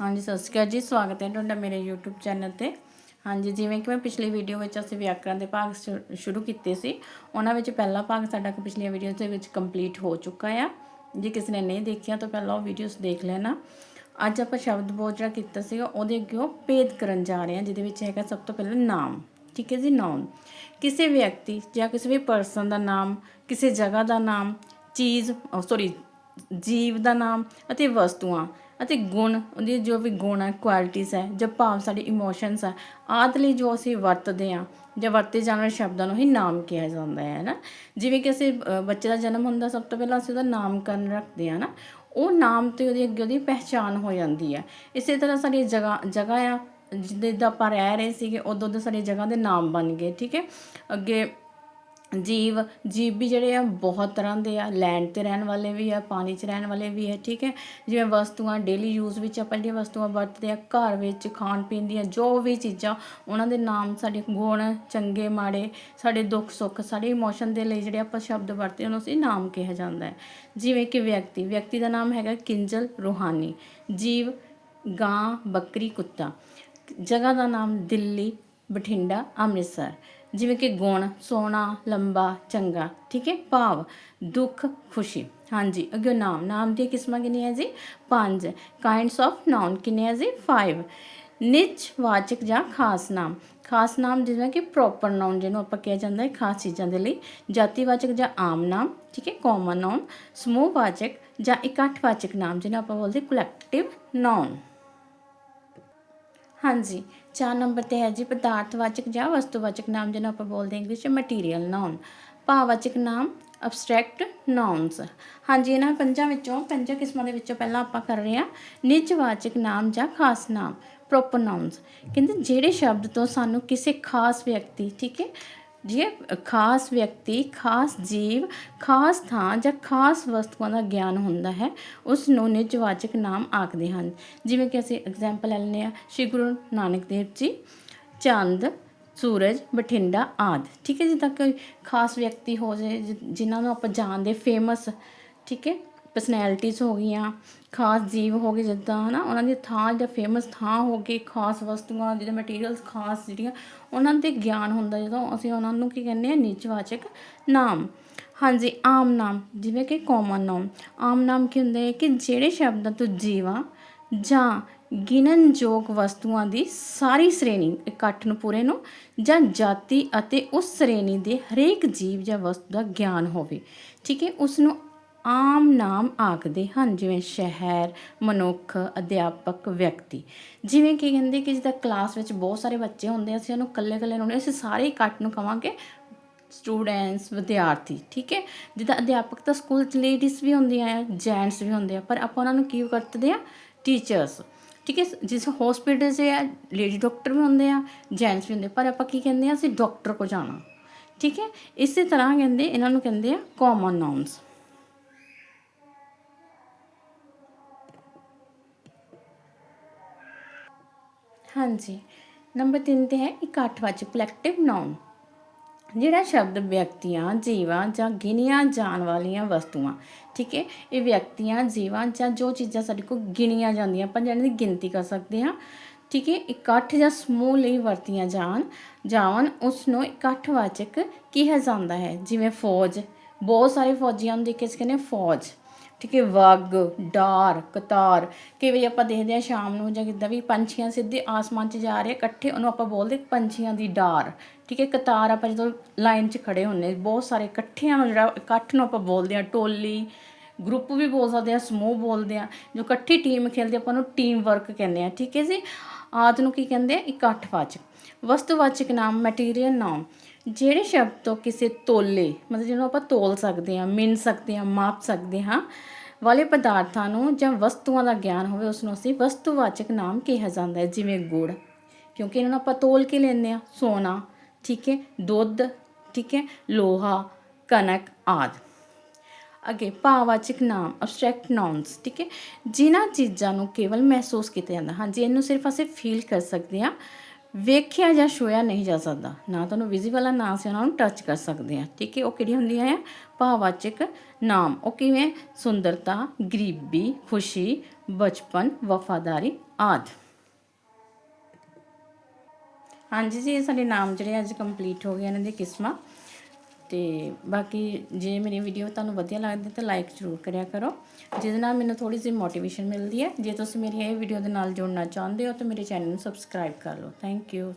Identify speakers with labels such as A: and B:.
A: ਹਾਂਜੀ, ਸਤਿ ਸ਼੍ਰੀ ਅਕਾਲ ਜੀ। ਸਵਾਗਤ ਹੈ ਤੁਹਾਡਾ ਮੇਰੇ YouTube ਚੈਨਲ ਤੇ। ਹਾਂਜੀ, ਜਿਵੇਂ ਕਿ ਮੈਂ ਪਿਛਲੀ ਵੀਡੀਓ ਵਿੱਚ ਅਸੀਂ ਵਿਆਕਰਣ ਦੇ ਭਾਗ ਸ਼ੁ- ਸ਼ੁਰੂ ਕੀਤੇ ਸੀ। ਉਹਨਾਂ ਵਿੱਚ ਪਹਿਲਾ ਭਾਗ ਸਾਡਾ ਪਿਛਲੀਆਂ ਵੀਡੀਓਜ਼ ਦੇ ਵਿੱਚ ਕੰਪਲੀਟ ਹੋ ਚੁੱਕਾ ਆ। ਜੇ ਕਿਸੇ ਨੇ ਨਹੀਂ ਦੇਖਿਆ ਤਾਂ ਪਹਿਲਾਂ ਉਹ ਵੀਡੀਓਜ਼ ਦੇਖ ਲੈਣਾ। ਅੱਜ ਆਪਾਂ ਸ਼ਬਦ ਬੋਧ ਜਿਹੜਾ ਕੀਤਾ ਸੀਗਾ, ਉਹਦੇ ਅੱਗੇ ਉਹ ਭੇਦ ਕਰਨ ਜਾ ਰਹੇ ਹਾਂ, ਜਿਹਦੇ ਵਿੱਚ ਹੈਗਾ ਸਭ ਤੋਂ ਪਹਿਲਾਂ ਨਾਮ। ਠੀਕ ਹੈ ਜੀ ਨਾਮ ਕਿਸੇ ਵਿਅਕਤੀ ਜਾਂ ਕਿਸੇ ਵੀ ਪਰਸਨ ਦਾ ਨਾਮ, ਕਿਸੇ ਜਗ੍ਹਾ ਦਾ ਨਾਮ, ਚੀਜ਼ ਸੌਰੀ ਜੀਵ ਦਾ ਨਾਮ ਅਤੇ ਵਸਤੂਆਂ ਅਤੇ ਗੁਣ, ਉਹਦੀ ਜੋ ਵੀ ਗੁਣ ਹੈ ਕੁਆਲਿਟੀਜ਼ ਹੈ ਜਾਂ ਭਾਵ ਸਾਡੇ ਇਮੋਸ਼ਨਸ ਹੈ ਆਦਿ ਲਈ ਜੋ ਅਸੀਂ ਵਰਤਦੇ ਹਾਂ ਜਾਂ ਵਰਤੇ ਜਾਣ ਵਾਲੇ ਸ਼ਬਦਾਂ ਨੂੰ ਹੀ ਨਾਮ ਕਿਹਾ ਜਾਂਦਾ ਹੈ ਨਾ। ਜਿਵੇਂ ਕਿ ਅਸੀਂ ਬੱਚੇ ਦਾ ਜਨਮ ਹੁੰਦਾ, ਸਭ ਤੋਂ ਪਹਿਲਾਂ ਅਸੀਂ ਉਹਦਾ ਨਾਮਕਰਨ ਰੱਖਦੇ ਹਾਂ ਨਾ। ਉਹ ਨਾਮ ਤੇ ਉਹਦੀ ਅੱਗੇ ਉਹਦੀ ਪਹਿਚਾਨ ਹੋ ਜਾਂਦੀ ਹੈ ਇਸੇ ਤਰ੍ਹਾਂ ਸਾਡੀ ਜਗ੍ਹਾ ਜਗ੍ਹਾ ਆ, ਜਿੱਦਾਂ ਆਪਾਂ ਰਹਿ ਰਹੇ ਸੀਗੇ ਉਦੋਂ ਉਦੋਂ ਸਾਡੀ ਜਗ੍ਹਾ ਦੇ ਨਾਮ ਬਣ ਗਏ, ਠੀਕ ਹੈ? ਅੱਗੇ ਜੀਵ ਜੀਵ ਵੀ ਜਿਹੜੇ ਆ ਬਹੁਤ ਤਰ੍ਹਾਂ ਦੇ ਆ ਲੈਂਡ ਤੇ ਰਹਿਣ ਵਾਲੇ ਵੀ ਆ, ਪਾਣੀ 'ਚ ਰਹਿਣ ਵਾਲੇ ਵੀ ਆ, ਠੀਕ ਹੈ? ਜਿਵੇਂ ਵਸਤੂਆਂ ਡੇਲੀ ਯੂਜ਼ ਵਿੱਚ ਆਪਾਂ ਜਿਹੜੀਆਂ ਵਸਤੂਆਂ ਵਰਤਦੇ ਆ, ਘਰ ਵਿੱਚ ਖਾਣ ਪੀਣ ਦੀਆਂ ਜੋ ਵੀ ਚੀਜ਼ਾਂ, ਉਹਨਾਂ ਦੇ ਨਾਮ ਸਾਡੇ ਗੁਣ, ਚੰਗੇ, ਮਾੜੇ, ਸਾਡੇ ਦੁੱਖ, ਸੁੱਖ ਸਾਡੇ ਇਮੋਸ਼ਨ ਦੇ ਲਈ ਜਿਹੜੇ ਆਪਾਂ ਸ਼ਬਦ ਵਰਤਦੇ ਉਹਨੂੰ ਅਸੀਂ ਨਾਮ ਕਿਹਾ ਜਾਂਦਾ ਹੈ। ਜਿਵੇਂ ਕਿ ਵਿਅਕਤੀ ਵਿਅਕਤੀ ਦਾ ਨਾਮ ਹੈਗਾ ਕਿੰਜਲ ਰੂਹਾਨੀ, ਜੀਵ, ਗਾਂ, ਬੱਕਰੀ, ਕੁੱਤਾ। ਜਗ੍ਹਾ ਦਾ ਨਾਮ ਦਿੱਲੀ, ਬਠਿੰਡਾ, ਅੰਮ੍ਰਿਤਸਰ। ਜਿਵੇਂ ਕਿ ਗੁਣ, ਸੋਹਣਾ, ਲੰਬਾ, ਚੰਗਾ, ਠੀਕ ਹੈ? ਭਾਵ, ਦੁੱਖ, ਖੁਸ਼ੀ। ਹਾਂਜੀ, ਅੱਗੇ ਨਾਮ ਨਾਮ ਦੀਆਂ ਕਿਸਮਾਂ ਕਿੰਨੀਆਂ ਜੀ? ਪੰਜ। ਕਾਈਂਡਸ ਆਫ ਨਾਉਨ ਕਿੰਨੇ ਹੈ ਜੀ? 5 ਨਿਜ ਵਾਚਕ ਜਾਂ ਖਾਸ ਨਾਮ। ਖਾਸ ਨਾਮ ਜਿਵੇਂ ਕਿ ਪ੍ਰੋਪਰ ਨਾਉਨ ਜਿਹਨੂੰ ਆਪਾਂ ਕਿਹਾ ਜਾਂਦਾ ਹੈ, ਖਾਸ ਚੀਜ਼ਾਂ ਦੇ ਲਈ। ਜਾਤੀਵਾਚਕ ਜਾਂ ਆਮ ਨਾਮ, ਠੀਕ ਹੈ? ਕਾਮਨ ਨਾਉਨ ਸਮੂਹਵਾਚਕ ਜਾਂ ਇਕੱਠਵਾਚਕ ਨਾਮ ਜਿਹਨੂੰ ਆਪਾਂ ਬੋਲਦੇ ਕਲੈਕਟਿਵ ਨਾਉਨ ਹਾਂਜੀ, ਚਾਰ ਨੰਬਰ ਤੇ ਹੈ ਜੀ, ਪਦਾਰਥਵਾਚਕ ਜਾਂ ਵਸਤੂਵਾਚਕ ਨਾਮ ਜਿਹਨੂੰ ਆਪਾਂ ਬੋਲਦੇ ਇੰਗਲਿਸ਼ ਵਿੱਚ ਮਟੀਰੀਅਲ ਨਾਉਨ ਭਾਵਵਾਚਕ ਨਾਮ ਅਬਸਟ੍ਰੈਕਟ ਨਾਉਨਸ ਹਾਂਜੀ, ਇਹਨਾਂ ਪੰਜਾਂ ਵਿੱਚੋਂ ਪੰਜਾਂ ਕਿਸਮਾਂ ਦੇ ਵਿੱਚੋਂ ਪਹਿਲਾਂ ਆਪਾਂ ਕਰ ਰਹੇ ਹਾਂ ਨਿਜਵਾਚਕ ਨਾਮ ਜਾਂ ਖਾਸ ਨਾਮ ਪ੍ਰੋਪਰ ਨਾਉਨਸ ਕਹਿੰਦੇ ਜਿਹੜੇ ਸ਼ਬਦ ਤੋਂ ਸਾਨੂੰ ਕਿਸੇ ਖਾਸ ਵਿਅਕਤੀ, ਠੀਕ ਹੈ ਜੇ ਖਾਸ ਵਿਅਕਤੀ, ਖਾਸ ਜੀਵ, ਖਾਸ ਥਾਂ ਜਾਂ ਖਾਸ ਵਸਤੂਆਂ ਦਾ ਗਿਆਨ ਹੁੰਦਾ ਹੈ ਉਸ ਨੂੰ ਨਿਜਵਾਚਕ ਨਾਮ ਆਖਦੇ ਹਨ। ਜਿਵੇਂ ਕਿ ਅਸੀਂ ਐਗਜ਼ਾਮਪਲ ਲੈ ਲੈਂਦੇ ਹਾਂ, ਸ਼੍ਰੀ ਗੁਰੂ ਨਾਨਕ ਦੇਵ ਜੀ, ਚੰਦ, ਸੂਰਜ, ਬਠਿੰਡਾ ਆਦ। ਠੀਕ ਹੈ, ਜਿੱਦਾਂ ਕੋਈ ਖਾਸ ਵਿਅਕਤੀ ਹੋ ਜਾਏ, ਜਿ- ਜਿਨ੍ਹਾਂ ਨੂੰ ਆਪਾਂ ਜਾਣਦੇ ਫੇਮਸ ਠੀਕ ਹੈ ਪਰਸਨੈਲਿਟੀਜ਼ ਹੋ ਗਈਆਂ, ਖਾਸ ਜੀਵ ਹੋ ਗਏ ਜਿੱਦਾਂ, ਹਨਾ, ਉਹਨਾਂ ਦੀ ਥਾਂ ਜਾਂ ਫੇਮਸ ਥਾਂ ਹੋ ਗਈ, ਖਾਸ ਵਸਤੂਆਂ, ਜਿਹਦੇ ਮਟੀਰੀਅਲਸ ਖਾਸ ਜਿਹੜੀਆਂ, ਉਹਨਾਂ ਦੇ ਗਿਆਨ ਹੁੰਦਾ ਜਦੋਂ ਅਸੀਂ ਉਹਨਾਂ ਨੂੰ ਕੀ ਕਹਿੰਦੇ ਆ ਨਿਜਵਾਚਕ ਨਾਮ। ਹਾਂਜੀ, ਆਮ ਨਾਮ, ਜਿਵੇਂ ਕਿ ਕਾਮਨ ਨਾਮ। ਆਮ ਨਾਮ ਕੀ ਹੁੰਦੇ ਹੈ ਕਿ ਜਿਹੜੇ ਸ਼ਬਦਾਂ ਤੋਂ ਜੀਵਾਂ ਜਾਂ ਗਿਣਨਯੋਗ ਵਸਤੂਆਂ ਦੀ ਸਾਰੀ ਸ਼੍ਰੇਣੀ ਇਕੱਠ ਨੂੰ ਪੂਰੇ ਨੂੰ ਜਾਂ ਜਾਤੀ ਅਤੇ ਉਸ ਸ਼੍ਰੇਣੀ ਦੇ ਹਰੇਕ ਜੀਵ ਜਾਂ ਵਸਤੂ ਦਾ ਗਿਆਨ ਹੋਵੇ, ਠੀਕ ਹੈ, ਉਸ ਨੂੰ ਆਮ ਨਾਮ ਆਖਦੇ ਹਨ, ਜਿਵੇਂ ਸ਼ਹਿਰ, ਮਨੁੱਖ, ਅਧਿਆਪਕ, ਵਿਅਕਤੀ। ਜਿਵੇਂ ਕਿ ਕਹਿੰਦੇ ਕਿ ਜਿੱਦਾਂ ਕਲਾਸ ਵਿੱਚ ਬਹੁਤ ਸਾਰੇ ਬੱਚੇ ਹੁੰਦੇ ਅਸੀਂ ਉਹਨੂੰ ਇਕੱਲੇ ਇਕੱਲੇ ਨੂੰ ਅਸੀਂ ਸਾਰੇ ਇਕੱਠ ਨੂੰ ਕਵਾਂਗੇ ਸਟੂਡੈਂਟਸ ਵਿਦਿਆਰਥੀ, ਠੀਕ ਹੈ? ਜਿੱਦਾਂ ਅਧਿਆਪਕ ਤਾਂ ਸਕੂਲ 'ਚ ਲੇਡੀਜ਼ ਵੀ ਹੁੰਦੀਆਂ ਆ ਜੈਂਟਸ ਵੀ ਹੁੰਦੇ ਆ, ਪਰ ਆਪਾਂ ਉਹਨਾਂ ਨੂੰ ਕੀ ਵਰਤਦੇ ਆ? ਟੀਚਰਸ ਠੀਕ ਹੈ? ਜਿਸ ਹਸਪੀਟਲ 'ਚ ਆ ਲੇਡੀ ਡਾਕਟਰ ਵੀ ਹੁੰਦੇ ਆ ਜੈਂਟਸ ਵੀ ਹੁੰਦੇ ਪਰ ਆਪਾਂ ਕੀ ਕਹਿੰਦੇ ਆ, ਅਸੀਂ ਡਾਕਟਰ ਕੋ ਜਾਣਾ, ਠੀਕ ਹੈ? ਇਸੇ ਤਰ੍ਹਾਂ ਕਹਿੰਦੇ, ਇਹਨਾਂ ਨੂੰ ਕਹਿੰਦੇ ਆ ਕਾਮਨ ਨਾਉਂਸ ਹਾਂਜੀ। ਨੰਬਰ 3 ਤੇ ਹੈ ਇਕੱਠਵਾਚਕ ਕਲੈਕਟਿਵ ਨਾਉਨ ਜਿਹੜਾ ਸ਼ਬਦ ਵਿਅਕਤੀਆਂ, ਜੀਵਾਂ ਜਾਂ ਗਿਣੀਆਂ ਜਾਣ ਵਾਲੀਆਂ ਵਸਤੂਆਂ, ਠੀਕ ਹੈ, ਇਹ ਵਿਅਕਤੀਆਂ, ਜੀਵਾਂ ਜਾਂ ਜੋ ਚੀਜ਼ਾਂ ਸਾਡੇ ਕੋਲ ਗਿਣੀਆਂ ਜਾਂਦੀਆਂ, ਆਪਾਂ ਜਿਹਨਾਂ ਦੀ ਗਿਣਤੀ ਕਰ ਸਕਦੇ ਹਾਂ, ਠੀਕ ਹੈ ਇਕੱਠ ਜਾਂ ਸਮੂਹ ਲਈ ਵਰਤੀਆਂ ਜਾਣ ਜਾਵਨ ਉਸ ਨੂੰ ਇਕੱਠਵਾਚਕ ਕਿਹਾ ਜਾਂਦਾ ਹੈ, ਜਿਵੇਂ ਫੌਜ, ਬਹੁਤ ਸਾਰੇ ਫੌਜੀਆਂ ਨੂੰ ਦੇਖ ਕੇ ਕਹਿੰਦੇ ਫੌਜ। ਠੀਕ ਹੈ, ਵਗ, ਡਾਰ, ਕਤਾਰ। ਕਈ ਵਾਰੀ ਆਪਾਂ ਦੇਖਦੇ ਹਾਂ ਸ਼ਾਮ ਨੂੰ ਜਾਂ ਕਿੱਦਾਂ ਵੀ ਪੰਛੀਆਂ ਸਿੱਧੇ ਆਸਮਾਨ 'ਚ ਜਾ ਰਹੇ ਇਕੱਠੇ ਉਹਨੂੰ ਆਪਾਂ ਬੋਲਦੇ ਪੰਛੀਆਂ ਦੀ ਡਾਰ। ਠੀਕ ਹੈ, ਕਤਾਰ ਆਪਾਂ ਜਦੋਂ ਲਾਈਨ 'ਚ ਖੜੇ ਹੁੰਨੇ ਬਹੁਤ ਸਾਰੇ ਇਕੱਠਿਆਂ ਨੂੰ ਜਿਹੜਾ ਇਕੱਠ ਨੂੰ ਆਪਾਂ ਬੋਲਦੇ ਹਾਂ, ਟੋਲੀ, ਗਰੁੱਪ ਵੀ ਬੋਲ ਸਕਦੇ ਆ ਸਮੂਹ ਬੋਲਦੇ ਆ ਜੋ ਇਕੱਠੀ ਟੀਮ ਖੇਲਦੇ ਆਪਾਂ ਨੂੰ ਟੀਮ ਵਰਕ ਕਹਿੰਦੇ ਆ ਠੀਕ ਹੈ ਜੀ? ਆਦ ਨੂੰ ਕੀ ਕਹਿੰਦੇ ਇਕੱਠਵਾਚਕ। ਵਸਤੂਵਾਚਕ ਨਾਮ ਮਟੀਰੀਅਲ ਨਾਮ। ਜਿਹੜੇ ਸ਼ਬਦ ਤੋਂ ਕਿਸੇ ਤੋਲੇ, ਮਤਲਬ ਜਿਹਨੂੰ ਆਪਾਂ ਤੋਲ ਸਕਦੇ ਹਾਂ, ਮਿਣ ਸਕਦੇ ਹਾਂ, ਮਾਪ ਸਕਦੇ ਹਾਂ, ਵਾਲੇ ਪਦਾਰਥਾਂ ਨੂੰ ਜਾਂ ਵਸਤੂਆਂ ਦਾ ਗਿਆਨ ਹੋਵੇ ਉਸ ਨੂੰ ਅਸੀਂ ਵਸਤੂਵਾਚਕ ਨਾਮ ਕਿਹਾ ਜਾਂਦਾ ਹੈ, ਜਿਵੇਂ ਗੁੜ। ਕਿਉਂਕਿ ਇਹਨਾਂ ਨੂੰ ਆਪਾਂ ਤੋਲ ਕੇ ਲੈਂਦੇ ਆ ਸੋਨਾ, ਠੀਕ ਹੈ, ਦੁੱਧ, ਠੀਕ ਹੈ, ਲੋਹਾ, ਕਣਕ ਆਦਿ। ਅੱਗੇ ਭਾਵਵਾਚਕ ਨਾਮ ਅਬਸਟ੍ਰੈਕਟ ਨਾਉਂਸ ਠੀਕ ਹੈ? ਜਿਨ੍ਹਾਂ ਚੀਜ਼ਾਂ ਨੂੰ ਕੇਵਲ ਮਹਿਸੂਸ ਕੀਤਾ ਜਾਂਦਾ। ਹਾਂਜੀ, ਇਹਨੂੰ ਸਿਰਫ ਅਸੀਂ ਫੀਲ ਕਰ ਸਕਦੇ ਹਾਂ, ਵੇਖਿਆ ਜਾਂ ਛੂਇਆ ਨਹੀਂ ਜਾ ਸਕਦਾ। ਨਾ ਤੁਹਾਨੂੰ ਵਿਜ਼ੀਬਲ ਆ, ਨਾ ਅਸੀਂ ਉਹਨਾਂ ਨੂੰ ਟੱਚ ਕਰ ਸਕਦੇ ਹਾਂ। ਠੀਕ ਹੈ? ਉਹ ਕਿਹੜੀ ਹੁੰਦੀਆਂ ਆ? ਭਾਵਵਾਚਕ ਨਾਮ। ਉਹ ਕਿਵੇਂ? ਸੁੰਦਰਤਾ, ਗਰੀਬੀ, ਖੁਸ਼ੀ, ਬਚਪਨ, ਵਫਾਦਾਰੀ ਆਦਿ। ਹਾਂਜੀ ਜੀ, ਇਹ ਸਾਡੇ ਨਾਮ ਜਿਹੜੇ ਅੱਜ ਕੰਪਲੀਟ ਹੋ ਗਏ, ਇਹਨਾਂ ਦੀ ਕਿਸਮਾਂ। ਤੇ ਬਾਕੀ ਜੇ ਮੇਰੀ ਵੀਡੀਓ ਤੁਹਾਨੂੰ ਵਧੀਆ ਲੱਗਦੀ ਤਾਂ ਲਾਈਕ ਜ਼ਰੂਰ ਕਰਿਆ ਕਰੋ, ਜਿਹਦੇ ਨਾਲ ਮੈਨੂੰ ਥੋੜੀ ਜਿਹੀ ਮੋਟੀਵੇਸ਼ਨ ਮਿਲਦੀ ਹੈ। ਜੇ ਤੁਸੀਂ ਮੇਰੀ ਇਹ ਵੀਡੀਓ ਦੇ ਨਾਲ ਜੁੜਨਾ ਚਾਹੁੰਦੇ ਹੋ ਤਾਂ ਮੇਰੇ ਚੈਨਲ ਨੂੰ ਸਬਸਕ੍ਰਾਈਬ ਕਰ ਲਓ। Thank you